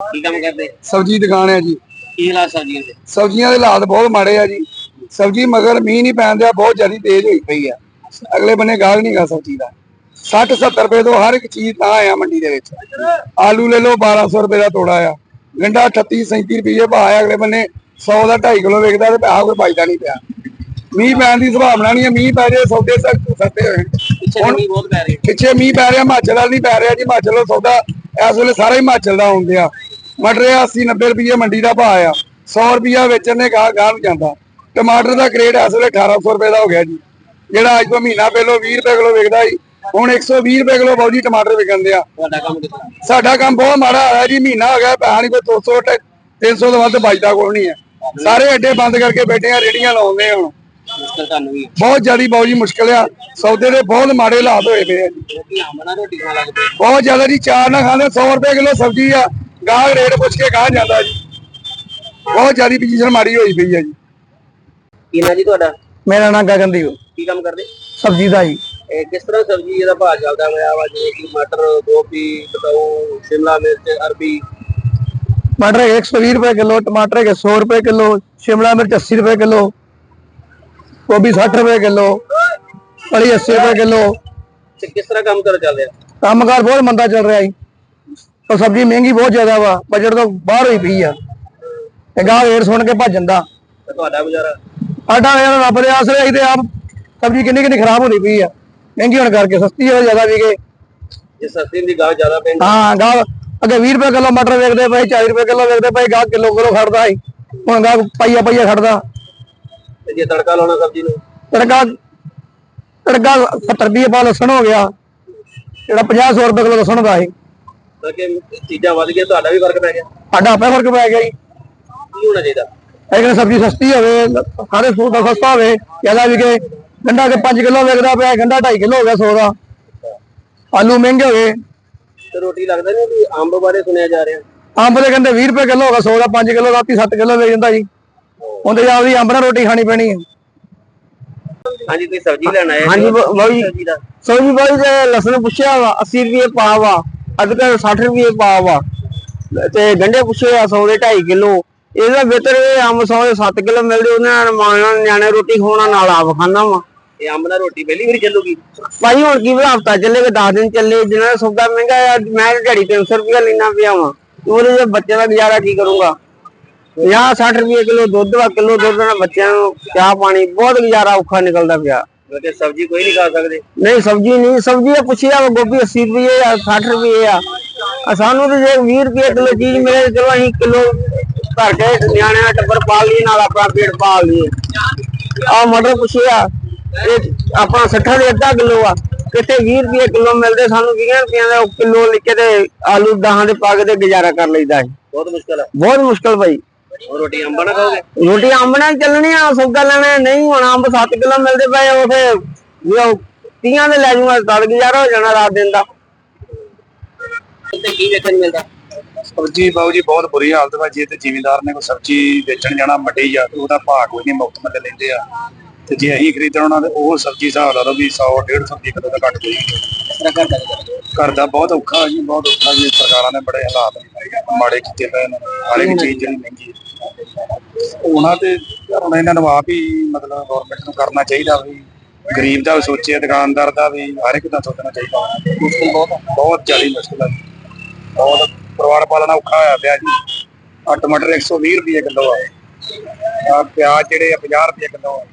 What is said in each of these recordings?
ਕੀ ਕੰਮ ਕਰਦੇ? ਸਬਜ਼ੀ ਦੁਕਾਨ ਹੈ ਜੀ। ਕੀ ਹਾਲਾਤ ਸਬਜ਼ੀਆਂ ਦੇ? ਸਬਜ਼ੀਆਂ ਦੇ ਹਾਲਾਤ ਬਹੁਤ ਮਾੜੇ ਆ ਜੀ। ਸਬਜ਼ੀ ਮਗਰ ਮੀਂਹ ਨਹੀਂ ਪੈਣ ਦਿਆ ਬਹੁਤ ਜ਼ਿਆਦਾ ਤੇਜ਼ ਹੋਈ ਪਈ ਆ। ਅਗਲੇ ਬੰਨੇ ਗਾਹਕ ਨਹੀਂ ਗਾ ਸਬਜ਼ੀ ਦਾ। 60 70 ਰੁਪਏ ਤੋਂ ਹਰ ਇੱਕ ਚੀਜ਼ ਤਾਂ ਆ ਮੰਡੀ ਦੇ ਵਿੱਚ। ਆਲੂ ਲੈ ਲਓ 1200 ਰੁਪਏ ਦਾ ਤੋੜਾ ਆ। ਗੰਡਾ 38 37 ਰੁਪਏ ਭਾਅ ਆ ਅਗਲੇ ਬੰਨੇ 100 ਦਾ 2.5 ਕਿਲੋ ਵਿਕਦਾ ਤੇ ਪੈਸਾ ਕੋਈ ਬਚਦਾ ਨਹੀਂ ਪਿਆ। ਮੀਂਹ ਪੈਣ ਦੀ ਸੰਭਾਵਨਾ ਨਹੀਂ ਹੈ ਮੀਂਹ ਪੈ ਜੇ ਸੌਦੇ ਸਖਤ ਸਸਤੇ ਹੋਏ। ਮੀਂਹ ਬਹੁਤ ਪੈ ਰਹੀ। ਪਿੱਛੇ ਮੀਂਹ ਪੈ ਰਿਹਾ ਹਿਮਾਚਲ ਵਾਲ ਨਹੀਂ ਪੈ ਰਿਹਾ ਜੀ ਹਿਮਾਚਲ ਦਾ ਸੌਦਾ ਇਸ ਵੇਲੇ ਸਾਰਾ ਹੀ ਹਿਮਾਚਲ ਦਾ ਆਉਂਦੇ ਆ ਮਟਰ 80 90 ਰੁਪਏ ਮੰਡੀ ਦਾ ਭਾਅ ਆ 100 ਰੁਪਿਆ ਵੇਚਣ ਗਾਹ ਗਾਹ ਨੂੰ ਜਾਂਦਾ। ਟਮਾਟਰ ਦਾ ਕ੍ਰੇਟ ਇਸ ਵੇਲੇ 1800 ਰੁਪਏ ਦਾ ਹੋ ਗਿਆ ਜੀ। ਜਿਹੜਾ ਅੱਜ ਤੋਂ ਮਹੀਨਾ ਪਹਿਲਾਂ 20 ਰੁਪਏ ਕਿਲੋ ਵਿਕਦਾ ਸੀ ਹੁਣ 120 ਰੁਪਏ ਕਿਲੋ ਬਾਊ ਜੀ ਟਮਾਟਰ ਵਿਕਣਦੇ ਆ ਸਾਡਾ ਕੰਮ ਬਹੁਤ ਮਾੜਾ ਹੋਇਆ ਜੀ ਮਹੀਨਾ ਹੋ ਗਿਆ ਪੈਸਾ ਨਹੀਂ ਕੋਈ 200 ਤੇ 300 ਤੋਂ ਵੱਧ ਬਚਦਾ ਕੋਈ ਨਹੀਂ ਹੈ ਸਾਰੇ ਅੱਡੇ ਬੰਦ ਕਰਕੇ ਬੈਠੇ ਆ ਰੇੜੀਆਂ ਲਾਉਂਦੇ ਹੁਣ। ਬਹੁਤ ਜ਼ਿਆਦੀ ਬਾਊ ਜੀ ਮੁਸ਼ਕਲ ਆ। ਸੌਦੇ ਦੇ ਬਹੁਤ ਮਾੜੇ ਹਾਲਾਤ ਹੋਏ ਪਏ ਆ ਬਹੁਤ ਜ਼ਿਆਦਾ ਜੀ ਚਾਰ ਨਾ ਖਾਂਦੇ 100 ਰੁਪਏ ਕਿਲੋ ਸਬਜ਼ੀ ਆ। ਗਾਹ ਰੇਟ ਪੁੱਛ ਕੇ ਗਾਹ ਜਾਂਦਾ ਜੀ। ਬਹੁਤ ਜ਼ਿਆਦਾ ਪੋਜੀਸ਼ਨ ਮਾੜੀ ਹੋਈ ਪਈ ਹੈ ਜੀ। ਕੀ ਨਾਂ ਤੁਹਾਡਾ? ਮੇਰਾ ਨਾਮ ਗਗਨਦੀਪ। ਕੀ ਕੰਮ ਕਰਦੇ? ਸਬਜ਼ੀ ਦਾ ਜੀ। ਇਹ ਕਿਸ ਤਰ੍ਹਾਂ ਸਬਜ਼ੀ ਦਾ ਭਾਅ ਚੱਲਦਾ ਹੋਇਆ ਵਾ ਜਿਵੇਂ ਕਿ ਮਟਰ ਗੋਭੀ ਬਤਾਉ ਸ਼ਿਮਲਾ ਮਿਰਚ ਅਰਬੀ। ਮਟਰ 120 ਰੁਪਏ ਕਿਲੋ ਟਮਾਟਰ ਹੈਗੇ 100 ਰੁਪਏ ਕਿਲੋ ਸ਼ਿਮਲਾ ਮਿਰਚ 80 ਰੁਪਏ ਕਿਲੋ ਗੋਭੀ 60 ਰੁਪਏ ਕਿਲੋ ਫਲੀ 80 ਰੁਪਏ ਕਿਲੋ। ਤੇ ਕਿਸ ਤਰ੍ਹਾਂ ਕੰਮ ਕਰ ਚੱਲ ਰਿਹਾ? ਕੰਮਕਾਰ ਬਹੁਤ ਮੰਦਾ ਚੱਲ ਰਿਹਾ ਜੀ। ਉਹ ਸਬਜ਼ੀ ਮਹਿੰਗੀ ਬਹੁਤ ਜ਼ਿਆਦਾ ਵਾ ਬਜਟ ਤੋਂ ਬਾਹਰ ਹੋਈ ਪਈ ਆ। ਤੇ ਗਾਹ ਰੇਟ ਸੁਣ ਕੇ ਭੱਜ ਜਾਂਦਾ। ਤੇ ਤੁਹਾਡਾ ਗੁਜ਼ਾਰਾ? ਆਟਾ ਯਾਰ ਰੱਬ ਦੇ ਆਸਰੇ ਅਸੀਂ ਤੇ ਆਪ ਸਬਜ਼ੀ ਕਿੰਨੀ ਕਿੰਨੀ ਖਰਾਬ ਹੁੰਦੀ ਪਈ ਆ। ਮਹਿੰਗੀ ਹੋਣ ਕਰਕੇ ਸਸਤੀ ਹੋ ਜ਼ਿਆਦਾ ਵਿਕੇ ਜੇ ਸਸਤੀ ਦੀ ਗਾਹ ਜ਼ਿਆਦਾ ਪੈਂਦੀ ਹਾਂ ਗਾਹ ਅੱਗੇ 20 ਰੁਪਏ ਕਿਲੋ ਮਟਰ ਵੇਚਦੇ ਪਏ 40 ਰੁਪਏ ਕਿਲੋ ਵੇਚਦੇ ਪਏ ਗਾਹ ਕਿਲੋ ਕਿਲੋ ਖੜਦਾ ਸੀ। ਹੁਣ ਗਾਹ ਪਾਈਆ ਪਾਈਆ ਖੜਦਾ। ਤੇ ਜੇ ਤੜਕਾ ਲਾਉਣਾ ਸਬਜ਼ੀ ਨੂੰ? ਤੜਕਾ ਤੜਕਾ 70 ਰੁਪਏ ਪਾ ਲਸਣ ਹੋ ਗਿਆ। ਜਿਹੜਾ 50 100 ਰੁਪਏ ਕਿਲੋ ਲਸਣ ਦਾ ਸੀ। ਤਾਂ ਕਿ ਚੀਜ਼ਾਂ ਵੱਧ ਗਈਆਂ ਤੁਹਾਡਾ ਵੀ ਫ਼ਰਕ ਪੈ ਗਿਆ? ਸਾਡਾ ਆਪੇ ਫ਼ਰਕ ਪੈ ਗਿਆ ਜੀ। ਕੀ ਹੋਣਾ ਚਾਹੀਦਾ? ਇਹ ਕਹਿੰਦੇ ਸਬਜ਼ੀ ਸਸਤੀ ਹੋਵੇ ਸਾਰੇ ਫਰੂਟ ਦਾ ਸਸਤਾ ਹੋਵੇ ਜ਼ਿਆਦਾ ਵਿਕੇ ਗੰਡਾ ਕੇ 5 ਕਿਲੋ ਵਿਕਦਾ ਪਿਆ ਗੰਡਾ 2.5 ਕਿਲੋ ਹੋ ਗਿਆ 100 ਦਾ। ਆਲੂ ਮਹਿੰਗੇ ਹੋ ਗਏ। ਤੇ ਰੋਟੀ ਲੱਗਦਾ ਨਹੀਂ ਵੀ ਅੰਬ ਬਾਰੇ ਸੁਣਿਆ ਜਾ ਰਿਹਾ? ਅੰਬ ਦੇ ਕਹਿੰਦੇ 20 ਰੁਪਏ ਕਿਲੋ ਹੋ ਗਿਆ 100 ਦਾ 5 ਕਿਲੋ ਰਾਤੀ 7 ਕਿਲੋ ਵੇਚ ਜਾਂਦਾ ਜੀ। ਉਹਦੇ ਆਪਦੀ ਅੰਬ ਨਾਲ ਰੋਟੀ ਖਾਣੀ ਪੈਣੀ ਹੈ। ਹਾਂਜੀ ਤੁਸੀਂ ਸਬਜ਼ੀ ਲੈਣ ਆਏ ਹਾਂਜੀ, ਹੋ। ਬ- ਬਾਊ ਜੀ। ਸਬਜ਼ੀ ਬਾਈ ਦੇ ਲਸਣ ਪੁੱਛਿਆ ਵਾ 80 ਰੁਪਏ ਪਾ ਵਾ ਅਦਰਕ 60 ਰੁਪਏ ਪਾ ਵਾ। ਤੇ ਗੰਡੇ ਪੁੱਛੇ ਆ 100 ਦੇ 2.5 ਕਿਲੋ। ਇਹਦਾ ਬਿਹਤਰ ਇਹ ਅੰਬ 100 ਦੇ 7 ਕਿਲੋ ਮਿਲਦੇ ਉਹਨਾਂ ਨਾਲ ਮਾਣਾ ਨਿਆਣੇ ਰੋਟੀ ਖਾਣਾ ਨਾਲ ਆਪ ਖਾਣਾ ਵਾ। ਇਹ ਅੰਬ ਨਾਲ ਰੋਟੀ ਪਹਿਲੀ ਵਾਰੀ ਚੱਲੂਗੀ? ਭਾਈ ਹੁਣ ਕੀ ਹਫਤਾ ਚੱਲੇ ਕਿ 10 ਦਿਨ ਚੱਲੇ ਜਿਨ੍ਹਾਂ ਦਾ ਸੌਦਾ ਮਹਿੰਗਾ ਆ ਮੈਂ ਦਿਹਾੜੀ 300 ਰੁਪਏ ਲੈਣਾ ਪਿਆ ਵਾ। ਉਹਦੇ ਜੇ ਬੱਚੇ ਦਾ ਗੁਜ਼ਾਰਾ ਕੀ ਕਰੂੰਗਾ? 50 60 ਰੁਪਏ ਕਿਲੋ ਦੁੱਧ ਵਾ ਕਿਲੋ ਦੁੱਧ ਨਾਲ ਬੱਚਿਆਂ ਨੂੰ ਚਾਹ ਪਾਣੀ ਬਹੁਤ ਗੁਜ਼ਾਰਾ ਔਖਾ ਨਿਕਲਦਾ ਪਿਆ। ਕਿਉਂਕਿ ਸਬਜ਼ੀ ਕੋਈ ਨਹੀਂ ਖਾ ਸਕਦੇ। ਨਹੀਂ ਸਬਜ਼ੀ ਨਹੀਂ ਸਬਜ਼ੀ ਆ ਪੁੱਛਿਆ ਗੋਭੀ 80 ਰੁਪਏ ਆ 60 ਰੁਪਏ ਆ। ਆ ਸਾਨੂੰ ਤੇ ਜੇ 20 ਰੁਪਏ ਕਿਲੋ ਚੀਜ਼ ਮਿਲੇ ਚਲੋ ਅਸੀਂ ਕਿਲੋ ਘਰ ਕੇ ਨਿਆਣਿਆਂ ਦਾ ਟੱਬਰ ਪਾਲ ਲਈ ਨਾਲ ਆਪਣਾ ਪੇਟ ਪਾਲ ਲਈਏ। ਆ ਮਟਰ ਪੁੱਛਿਆ ਇਹ ਆਪਣਾ 60 ਦੇ ਅੱਧਾ ਕਿਲੋ ਆ ਕਿਤੇ 20 ਰੁਪਏ ਕਿਲੋ ਮਿਲਦੇ ਸਾਨੂੰ 20 ਰੁਪਏ ਦਾ ਕਿਲੋ ਲਿਖ ਕੇ ਤੇ ਆਲੂ ਦਹਾਂ ਦੇ ਪਾ ਕੇ ਤੇ ਗੁਜ਼ਾਰਾ ਕਰ ਲਈਦਾ ਬਹੁਤ ਮੁਸ਼ਕਲ ਹੈ ਬਹੁਤ ਮੁਸ਼ਕਲ ਭਾਈ ਰੋਟੀ ਅੰਬ ਖਾਓਗੇ? ਰੋਟੀ ਨਾਲ ਚੱਲਣੀ ਆ ਸੌਦਾ ਲੈਣਾ ਨਹੀਂ ਹੁਣ ਅੰਬ 7 ਕਿਲੋ ਮਿਲਦੇ ਪਏ ਉਹ ਫੇ ਤੀਆਂ ਦੇ ਲੈ ਜੂਗਾ ਤਦ ਗੁਜ਼ਾਰਾ ਹੋ ਜਾਣਾ ਰਾਤ ਦਿਨ ਦਾ। ਤੇ ਕੀ ਵੇਖਣ ਨੂੰ ਮਿਲਦਾ? ਸਬਜੀ ਬਾਊ ਜੀ ਬਹੁਤ ਬੁਰੀ ਹਾਲਤ ਵਾ ਜੇ ਤੇ ਜ਼ਿਮੀਂਦਾਰ ਨੇ ਕੋਈ ਸਬਜੀ ਵੇਚਣ ਜਾਣਾ ਮੰਡੀ ਜਾ ਤੇ ਉਹਦਾ ਭਾਅ ਕੋਈ ਨਹੀਂ ਮੁਫਤ ਮੁੱਲ ਲੈਂਦੇ ਆ। ਤੇ ਜੇ ਅਸੀਂ ਖਰੀਦਣ ਉਹਨਾਂ ਦੇ ਉਹ ਸਬਜੀ ਹਿਸਾਬ ਲਾ ਲਓ ਵੀ 100 150 ਰੁਪਏ ਕਿਲੋ ਦਾ ਘੱਟ ਦਾ ਘਰ ਦਾ ਬਹੁਤ ਔਖਾ ਜੀ ਬਹੁਤ ਔਖਾ ਜੀ। ਸਰਕਾਰਾਂ ਨੇ ਬੜੇ ਹਾਲਾਤ ਮਾੜੇ ਕੀਤੇ ਪਏ ਨੇ। ਹਰ ਇੱਕ ਚੀਜ਼ ਜਿਹੜੀ ਮਹਿੰਗੀ ਹੈ। ਉਹਨਾਂ ਤੇ ਹੁਣ ਇਹਨਾਂ ਨੂੰ ਆਪ ਹੀ ਮਤਲਬ ਗਵਰਨਮੈਂਟ ਨੂੰ ਕਰਨਾ ਚਾਹੀਦਾ ਵੀ ਗਰੀਬ ਦਾ ਵੀ ਸੋਚੇ ਦੁਕਾਨਦਾਰ ਦਾ ਵੀ ਹਰ ਇੱਕ ਦਾ ਸੋਚਣਾ ਚਾਹੀਦਾ। ਮੁਸ਼ਕਿਲ ਬਹੁਤ ਬਹੁਤ ਜ਼ਿਆਦਾ ਮੁਸ਼ਕਿਲ ਹੈ ਬਹੁਤ ਪਰਿਵਾਰ ਪਾਲਣਾ ਔਖਾ ਹੋਇਆ ਪਿਆ ਜੀ। ਆ ਟਮਾਟਰ 120 ਰੁਪਏ ਕਿਲੋ ਆ। ਆ ਪਿਆਜ਼ ਜਿਹੜੇ ਆ 50 ਰੁਪਏ ਕਿਲੋ ਆ।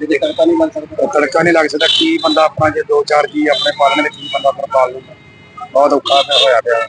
ਜਿਹਦੇ ਤੜਕਾ ਨਹੀਂ ਲੱਗ ਸਕਦਾ। ਤੜਕਾ ਨਹੀਂ ਲੱਗ ਸਕਦਾ। ਕੀ ਬੰਦਾ ਆਪਣਾ ਜੇ ਦੋ ਚਾਰ ਜੀ ਆਪਣੇ ਪਾਲਣ ਦੇ ਕੀ ਬੰਦਾ ਆਪਣਾ ਪਾਲ। ਲੂਗਾ ਬਹੁਤ ਔਖਾ ਹੋਇਆ ਪਿਆ।